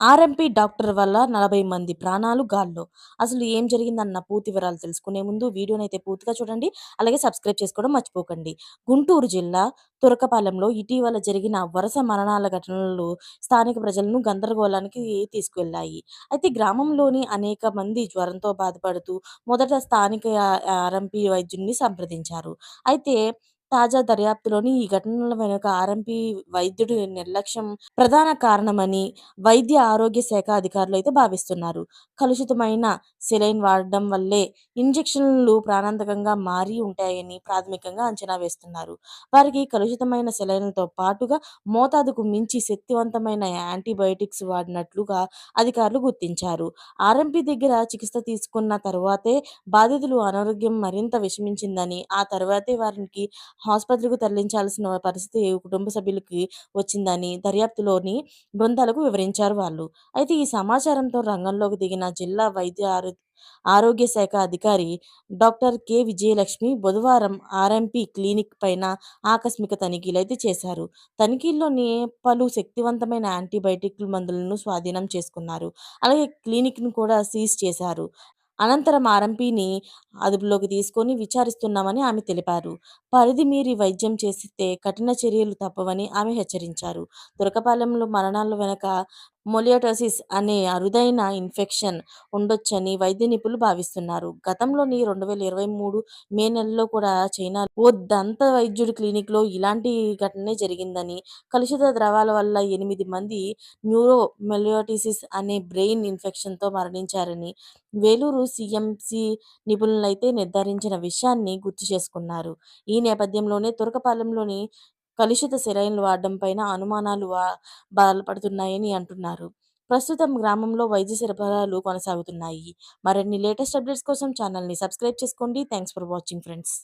RMP doctor వల్ల 40 మంది ప్రాణాలు గాల్లో. అసలు ఏం జరిగిందన్న పూర్తి వివరాలు తెలుసుకునే ముందు వీడియోని అయితే పూర్తిగా చూడండి. అలాగే సబ్స్క్రైబ్ చేసుకోవడం మర్చిపోకండి. గుంటూరు జిల్లా తురకపాలెంలో ఇటీవల జరిగిన వరుస మరణాల ఘటనలు స్థానిక ప్రజలను గందరగోళానికి తీసుకువెళ్ళాయి అయితే గ్రామంలోని అనేక మంది జ్వరంతో బాధపడుతూ మొదట స్థానిక ఆర్ఎంపీ వైద్యుడిని సంప్రదించారు. అయితే తాజా దర్యాప్తులోని ఈ ఘటనల వెనుక ఆర్ఎంపీ వైద్యుడి నిర్లక్ష్యం ప్రధాన కారణమని వైద్య ఆరోగ్య శాఖ అధికారులు అయితే భావిస్తున్నారు. కలుషితమైన సెలైన్ వాడడం వల్లే ఇంజెక్షన్లు ప్రాణాంతకంగా మారి ఉంటాయని ప్రాథమికంగా అంచనా వేస్తున్నారు. వారికి కలుషితమైన సెలైన్లతో పాటుగా మోతాదుకు మించి శక్తివంతమైన యాంటీబయోటిక్స్ వాడినట్లుగా అధికారులు గుర్తించారు. ఆర్ఎంపీ దగ్గర చికిత్స తీసుకున్న తర్వాతే బాధితులు అనారోగ్యం మరింత విషమించిందని, ఆ తర్వాతే వారికి ఆసుపత్రికి తరలించాల్సిన పరిస్థితి కుటుంబ సభ్యులకి వచ్చిందని దర్యాప్తులోని బృందాలకు వివరించారు వాళ్ళు. అయితే ఈ సమాచారంతో రంగంలోకి దిగిన జిల్లా వైద్య ఆరో ఆరోగ్య శాఖ అధికారి డాక్టర్ కె. విజయలక్ష్మి బుధవారం ఆర్ఎంపీ క్లినిక్ పైన ఆకస్మిక తనిఖీలు అయితే చేశారు. తనిఖీల్లోని పలు శక్తివంతమైన యాంటీబయాటిక్ మందులను స్వాధీనం చేసుకున్నారు. అలాగే క్లినిక్‌ను కూడా సీజ్ చేశారు. అనంతరం ఆర్ఎంపీని అదుపులోకి తీసుకొని విచారిస్తున్నామని ఆమె తెలిపారు. పరిధి మీరి వైద్యం చేస్తే కఠిన చర్యలు తప్పవని ఆమె హెచ్చరించారు. తురకపాలెంలో మరణాల వెనుక మొలియోటోసిస్ అనే అరుదైన ఇన్ఫెక్షన్ ఉండొచ్చని వైద్య నిపుణులు భావిస్తున్నారు. గతంలోని 2023 మే నెలలో కూడా చైనా ఓ దంత వైద్యుడి క్లినిక్‌లో ఇలాంటి ఘటనే జరిగిందని, కలుషిత ద్రవాల వల్ల ఎనిమిది మంది న్యూరో మొలియోటిసిస్ అనే బ్రెయిన్ ఇన్ఫెక్షన్‌తో మరణించారని వేలూరు సిఎంసి నిపుణులైతే నిర్ధారించిన విషయాన్ని గుర్తు చేసుకున్నారు. ఈ నేపథ్యంలోనే తురకపాలెంలోని కలుషిత సెలైన్లు వాడడంపైన అనుమానాలు బలపడుతున్నాయని అంటున్నారు. ప్రస్తుతం గ్రామంలో వైద్య సరఫరాలు కొనసాగుతున్నాయి. మరిన్ని లేటెస్ట్ అప్డేట్స్ కోసం ఛానల్‌ని సబ్స్క్రైబ్ చేసుకోండి. Thanks for watching friends.